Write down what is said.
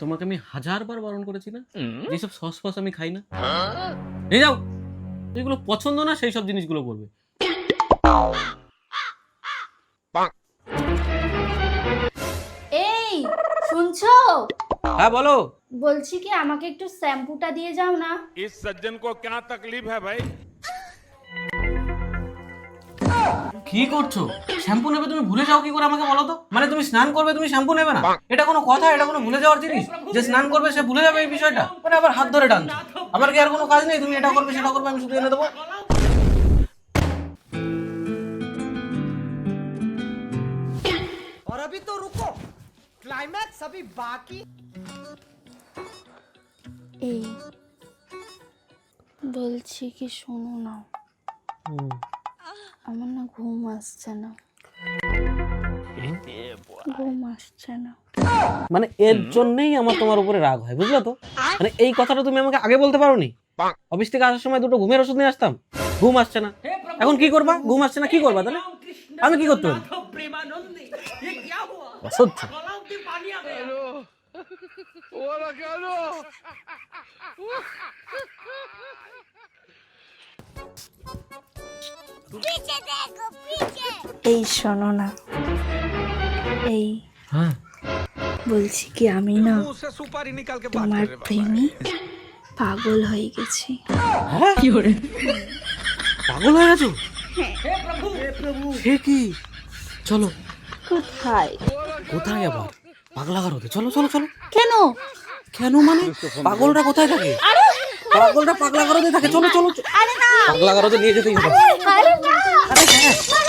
তোমাকে আমি হাজার বার বারণ করেছি না যেসব সস ফস আমি খাই না এই যাও যেগুলো পছন্দ না সেই সব জিনিসগুলো করবে এই শুনছো হ্যাঁ বলো বলছি কি আমাকে একটু শ্যাম্পুটা দিয়ে যাও না इस सज्जन को क्या तकलीफ है भाई কি করছো শ্যাম্পু নেবে তুমি ভুলে যাও কি করে আমাকে বলো তো মানে তুমি স্নান করবে তুমি শ্যাম্পু নেবে না এটা কোনো কথা এটা কোনো ভুলে যাওয়ার জিনিস যে স্নান করবে সে ভুলে যাবে এই বিষয়টা মানে আবার হাত ধরে টানছো আমার কি আর কোনো কাজ নেই তুমি এটা করবে সেটা করবে আমি শুধু এনে দেবো और अभी तो रुको क्लाइमैक्स अभी बाकी এই বলছি কি শোনো না আমার না ঘুম আসছে না। ঘুম আসছে না। মানে এর জন্যই আমার তোমার উপরে রাগ হয় বুঝলে তো? মানে এই কথাটা তুমি আমাকে আগে বলতে পারোনি? অফিস থেকে আসার সময় দুটো ঘুমের ওষুধ নিয়ে আসতাম ঘুম আসছে না। এখন কি করবা? ঘুম আসছে না কি করবা তাহলে? আমি কি করতে পারি? অসহ্য। এই শোনো না। এই হ্যাঁ। বলছি কি আমি না তোমার প্রেমে পাগল হয়ে গেছি। হ্যাঁ? পাগল হয়ে গেছো? কি? চলো। কোথায়? কোথায় আবার? পাগলা গার হতে চলো চলো চলো। কেন? কেন মানে? পাগলটা কোথায় থাকে? পাগলটা পাগলা গারদে থাকে। চলো চলো পাগলা গারদে নিয়ে যেতেই হবে। Okay.